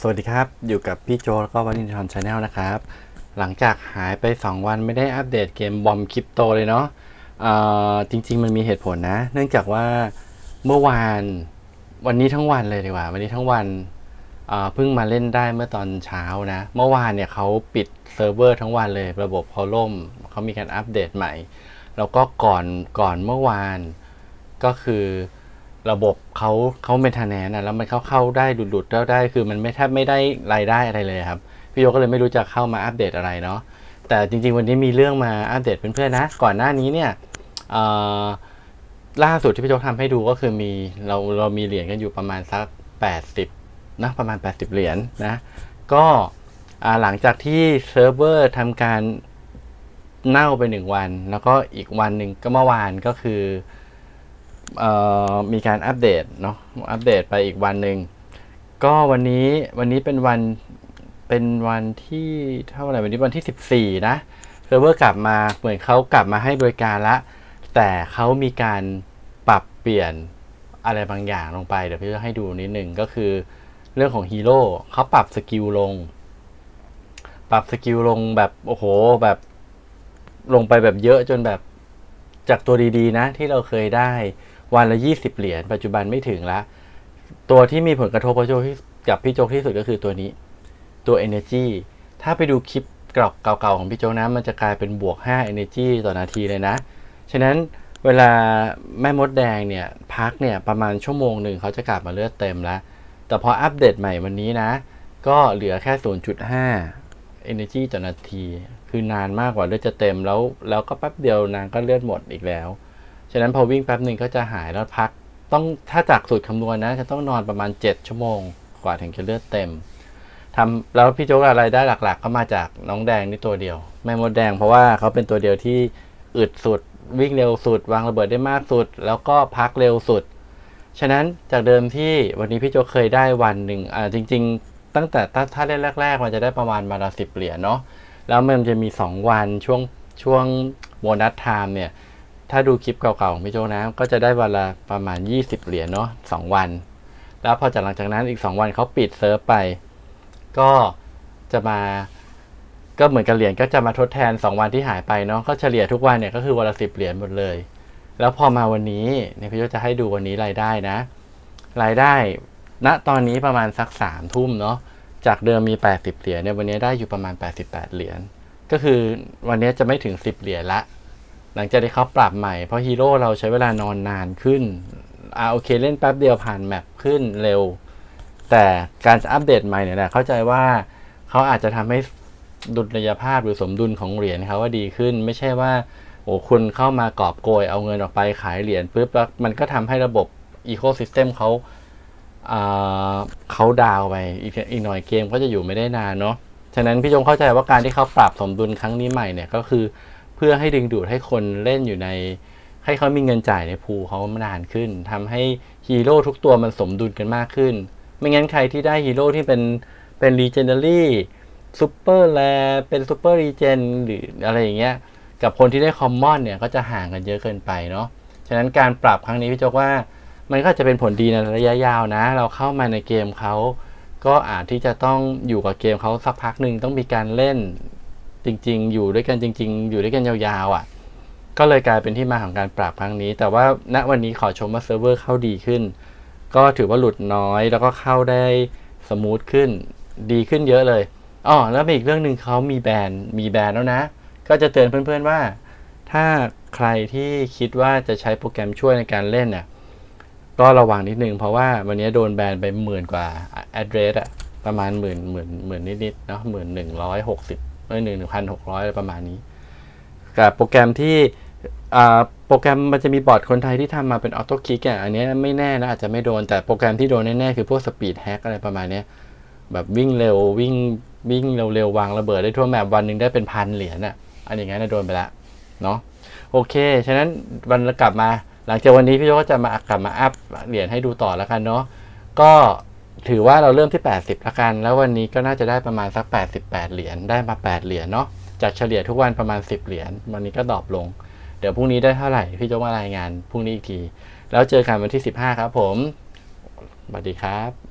สวัสดีครับ อยู่กับพี่โจแล้วก็วันนินทอนชาแนลนะครับ หลังจากหายไป 2 วันไม่ได้อัปเดตเกมบอมคริปโตเลยเนาะจริง ๆ มันมีเหตุผลนะ เนื่องจากว่าเมื่อวานวันนี้ทั้งวันเลยดีกว่า วันนี้ทั้งวันเอ่อเพิ่งมาเล่นได้เมื่อตอนเช้านะ เมื่อวานเนี่ยเขาปิดเซิร์ฟเวอร์ทั้งวันเลย ระบบเขาล่มเขามีการอัปเดตใหม่ แล้วก็ก่อนก่อนเมื่อวานก็คือ ระบบเขาเขาเป็นทนแนนนะแล้วมันเข้าเข้าได้ดุดดุดๆได้คือมันไม่แทบไม่ได้รายได้อะไรเลยครับ พี่โยก็เลยไม่รู้จะเข้ามาอัปเดตอะไรเนาะแต่จริง ๆ วันนี้มีเรื่องมาอัปเดตเพื่อนๆนะ ก่อนหน้านี้เนี่ยล่าสุดที่พี่โยทำให้ดูก็คือมีเราเรามีเหรียญกันอยู่ประมาณสัก 80นะประมาณ 80 เหรียญนะก็หลังจากที่เซิร์ฟเวอร์ทำการเน่าไปหนึ่งวัน แล้วก็อีกวันหนึ่งก็เมื่อวานก็คือ มีการอัปเดตเนาะอัปเดตไปอีกวันหนึ่งก็วันนี้วันนี้เป็นวันเป็นวันที่เท่าไหร่วันนี้วันที่ 14 นะเซิร์ฟเวอร์กลับมาเหมือนเขากลับมาให้บริการละ แต่เขามีการปรับเปลี่ยนอะไรบางอย่างลงไป เดี๋ยวพี่จะให้ดูนิดหนึ่งก็คือเรื่องของฮีโร่เขาปรับสกิลลง ปรับสกิลลงแบบโอ้โหแบบลงไปแบบเยอะจนแบบจากตัวดีๆนะที่เราเคยได้ วันละ 20 เหรียญปัจจุบันไม่ถึงละ ตัวที่มีผลกระทบกับโจกับพี่โจกที่สุดก็คือตัวนี้ ตัว Energy ถ้าไปดูคลิปกรอกเก่าๆของพี่โจกนะมันจะกลายเป็นบวก 5 Energy ต่อนาทีเลยนะ ฉะนั้นเวลาแม่มดแดงเนี่ยพักเนี่ยประมาณชั่วโมงหนึ่งเขาจะกลับมาเลือดเต็มแล้ว แต่พออัปเดตใหม่วันนี้นะ ก็เหลือแค่ 0.5 Energy ต่อนาที คือนานมากกว่าเลือดจะเต็มแล้ว แล้วก็แป๊บเดียวนางก็เลือดหมดอีกแล้ว ฉะนั้นพอวิ่งแป๊บหนึ่งก็จะหายแล้วพัก ต้องถ้าจากสูตรคำนวณนะ จะต้องนอนประมาณ 7 ชั่วโมง กว่าถึงจะเลือดเต็มทำแล้วพี่โจ๊กอะไรได้หลักๆ ก็มาจากน้องแดงนี่ตัวเดียว แม่มดแดงเพราะว่าเขาเป็นตัวเดียวที่อึดสุด วิ่งเร็วสุด วางระเบิดได้มากสุด แล้วก็พักเร็วสุด ฉะนั้นจากเดิมที่วันนี้พี่โจเคยได้วันหนึ่งอ่าจริง ๆ ตั้งแต่ถ้าถ้าเล่นแรก ๆ มันจะได้ประมาณมาละสิบเหรียญเนาะแล้วมันจะมี 2 วันช่วงช่วงโบนัสไทม์เนี่ย ถ้าดูคลิปเก่าๆของพี่โจนะ ก็จะได้วันละประมาณ 20 เหรียญเนาะสองวัน แล้วพอจากหลังจากนั้นอีก 2 วันเขาปิดเซิร์ฟไป ก็จะมา ก็เหมือนกับเหรียญก็จะมาทดแทน 2 วันที่หายไปเนาะ ก็เฉลี่ยทุกวันเนี่ยก็คือวันละ10เหรียญหมดเลย แล้วพอมาวันนี้เนี่ยพี่โจจะให้ดูวันนี้รายได้นะ รายได้ณตอนนี้ประมาณสักสามทุ่มเนาะ จากเดิมมี 80 เหรียญเนี่ยวันนี้ได้อยู่ประมาณ 88 เหรียญ ก็คือวันนี้จะไม่ถึง 10 เหรียญละ หลังจากที่เขาปรับใหม่ เพราะฮีโร่เราใช้เวลานอนนานขึ้นอ่าโอเคเล่นแป๊บเดียวผ่านแมปขึ้นเร็ว แต่การอัปเดตใหม่เนี่ยนะเข้าใจว่าเขาอาจจะทำให้ดุลยภาพหรือสมดุลของเหรียญเขาว่าดีขึ้น ไม่ใช่ว่าโอ้คุณเข้ามากอบโกยเอาเงินออกไปขายเหรียญปุ๊บแล้วมันก็ทำให้ระบบอีโคซิสเต็มเขาอ่าเขาดาวไปอีกอีกหน่อยเกมก็จะอยู่ไม่ได้นานเนาะฉะนั้นพี่จงเข้าใจว่าการที่เขาปรับสมดุลครั้งนี้ใหม่เนี่ยก็คือ เพื่อให้ดึงดูดให้คนเล่นอยู่ใน ให้เขามีเงินจ่ายในพูเขานานขึ้นทำให้ฮีโร่ทุกตัวมันสมดุลกันมากขึ้น ไม่งั้นใครที่ได้ฮีโร่ที่เป็นเป็นรีเจนเนอรี่ซูเปอร์แลเป็นซูเปอร์รีเจนหรืออะไรอย่างเงี้ยกับคนที่ได้คอมมอนเนี่ยก็จะห่างกันเยอะเกินไปเนาะฉะนั้นการปรับครั้งนี้พี่โจกว่า มันก็จะเป็นผลดีในระยะยาวนะ เราเข้ามาในเกมเขาก็อาจที่จะต้องอยู่กับเกมเขาสักพักหนึ่งต้องมีการเล่น จริง ๆ อยู่ด้วยกันจริง ๆ อยู่ด้วยกันยาวๆอะ ก็เลยกลายเป็นที่มาของการปรับครั้งนี้ แต่ว่าณวันนี้ขอชมว่าเซิร์ฟเวอร์เข้าดีขึ้น ก็ถือว่าหลุดน้อยแล้วก็เข้าได้สมูทขึ้น ดีขึ้นเยอะเลยอ๋อแล้วมีอีกเรื่องหนึ่งเขามีแบรนด์มีแบรนด์แล้วนะ ก็จะเตือนเพื่อนๆว่า ถ้าใครที่คิดว่าจะใช้โปรแกรมช่วยในการเล่นน่ะก็ระวังนิดนึงเพราะว่าวันนี้โดนแบนไปหมื่นกว่า address อะประมาณหมื่นหมื่นหมื่นนิดๆเนาะหมื่นหนึ่งร้อยหกสิบ ไม่หนึ่งหนึ่งพันหกร้อยประมาณนี้ กับโปรแกรมที่โปรแกรมมันจะมีบอร์ดคนไทยที่ทำมาเป็นออโต้คลิกอะอันนี้ไม่แน่นะ อาจจะไม่โดน แต่โปรแกรมที่โดนแน่ๆคือพวกสปีดแฮกอะไรประมาณนี้แบบวิ่งเร็ววิ่งวิ่งเร็วๆ วางระเบิดได้ทั่วแมปวันหนึ่งได้เป็นพันเหรียญอะอันอย่างนั้นโดนไปละเนาะโอเค ฉะนั้นวันกลับมา หลังจากวันนี้พี่โยก็จะมากลับมาอัพเหรียญให้ดูต่อแล้วกันเนาะก็ ถือว่าเราเริ่มที่ 80ละกัน แล้ววันนี้ก็น่าจะได้ประมาณสัก 88 เหรียญ ได้มา 8 เหรียญเนาะ จากเฉลี่ยทุกวันประมาณ 10 เหรียญ วันนี้ก็ดรอปลง เดี๋ยวพรุ่งนี้ได้เท่าไหร่ พี่โจกมารายงานพรุ่งนี้อีกที แล้วเจอกันวันที่ 15 ครับผม สวัสดีครับ